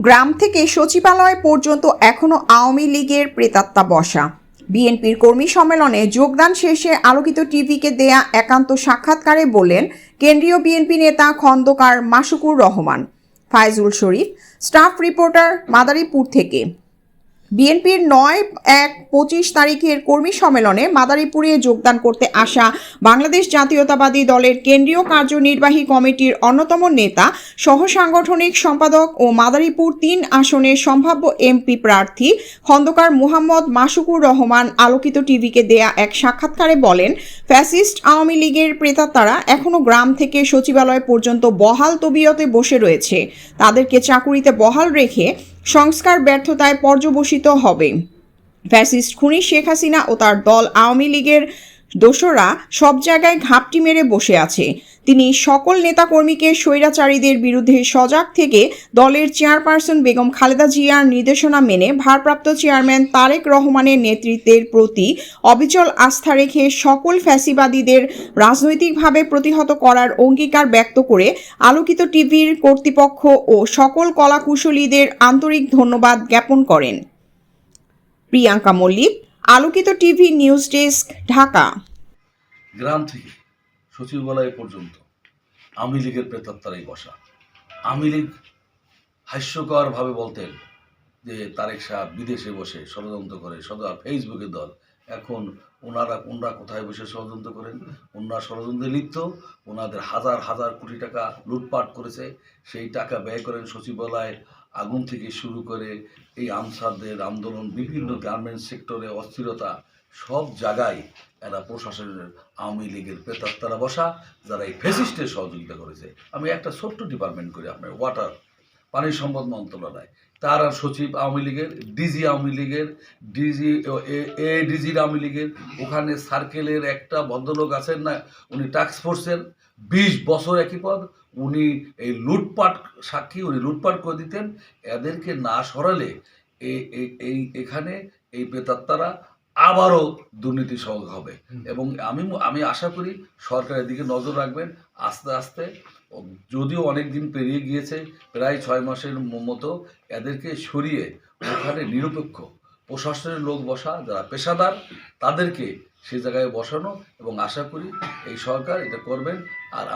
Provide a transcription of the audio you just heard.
গ্রাম থেকে সচিবালয় পর্যন্ত এখনও আওয়ামী লীগের প্রেতাত্মা বসা। বিএনপির কর্মী সম্মেলনে যোগদান শেষে আলোকিত টিভিকে দেয়া একান্ত সাক্ষাৎকারে বলেন কেন্দ্রীয় বিএনপি নেতা খন্দকার মাসুকুর রহমান। ফায়জুল শরীফ, স্টাফ রিপোর্টার মাদারীপুর থেকে। বিএনপির নয়, এক, পঁচিশ তারিখের কর্মী সম্মেলনে মাদারীপুরে যোগদান করতে আসা বাংলাদেশ জাতীয়তাবাদী দলের কেন্দ্রীয় কার্যনির্বাহী কমিটির অন্যতম নেতা সহ সাংগঠনিক সম্পাদক ও মাদারীপুর তিন আসনের সম্ভাব্য এমপি প্রার্থী খন্দকার মুহাম্মদ মাসুকুর রহমান আলোকিত টিভিকে দেয়া এক সাক্ষাৎকারে বলেন, ফ্যাসিস্ট আওয়ামী লীগের প্রেতাত্মারা এখনও গ্রাম থেকে সচিবালয় পর্যন্ত বহাল তবিয়তে বসে রয়েছে। তাদেরকে চাকুরিতে বহাল রেখে সংস্কার ব্যর্থতায় পর্যবসিত হবে। ফ্যাসিস্ট খুনি শেখ হাসিনা ও তার দল আওয়ামী লীগের দোসরা সব জায়গায় ঘাপটি মেরে বসে আছে। তিনি সকল নেতাকর্মীকে স্বৈরাচারীদের বিরুদ্ধে সজাগ থেকে দলের চেয়ারপারসন বেগম খালেদা জিয়ার নির্দেশনা মেনে ভারপ্রাপ্ত চেয়ারম্যান তারেক রহমানের নেতৃত্বের প্রতি অবিচল আস্থা রেখে সকল ফ্যাসিবাদীদের রাজনৈতিকভাবে প্রতিহত করার অঙ্গীকার ব্যক্ত করে আলোকিত টিভির কর্তৃপক্ষ ও সকল কলাকুশলীদের আন্তরিক ধন্যবাদ জ্ঞাপন করেন। Priyanka Mallick, Alokito TV news desk, Dhaka. গ্রাম থেকে সচিবালয় পর্যন্ত, আওয়ামী লীগের প্রেতাত্মারাই বসা। আওয়ামী লীগ হাস্যকরভাবে বলতেন যে তারেক শাহ বিদেশে বসে ষড়যন্ত্র করে, সদা ফেসবুকের দল। এখন ওনারা ওনারা কোথায় বসে ষড়যন্ত্র করেন? ওনারা ষড়যন্ত্রে লিপ্ত, ওনাদের হাজার হাজার কোটি টাকা লুটপাট করেছে। সেই টাকা ব্যয় করেন সচিবালয় আগুন থেকে শুরু করে এই আনসারদের আন্দোলন, বিভিন্ন গার্মেন্টস সেক্টরে অস্থিরতা সব জায়গায় এরা প্রশাসনের আওয়ামী লীগের প্রেতাত্মারা বসা, যারা এই ফেসিস্টের সহযোগিতা করেছে। আমি একটা ছোট্ট ডিপার্টমেন্ট করি আপনার ওয়াটার পানি সম্পদ মন্ত্রণালয়। তার সচিব আওয়ামী লীগের ডিজি আওয়ামী লীগের ডিজি এ ডিজির আওয়ামী লীগের, ওখানে সার্কেলের একটা ভদ্রলোক আছেন না, উনি ফোর্সের বিশ বছর একই পদ, উনি এই লুটপাট সাক্ষী, উনি লুটপাট করে দিতেন। এদেরকে না সরালে এই, এখানে এই প্রেতাত্মারা আবারও দুর্নীতি সহজ হবে। এবং আমি আমি আশা করি সরকারের দিকে নজর রাখবেন। আস্তে আস্তে যদিও অনেক দিন পেরিয়ে গিয়েছে প্রায় ছয় মাসের মতো এদেরকে সরিয়ে ওখানে নিরপেক্ষ প্রশাসনের লোক বসা যারা পেশাদার তাদেরকে সে জায়গায় বসানো এবং আশা করি এই সরকার এটা করবেন। আর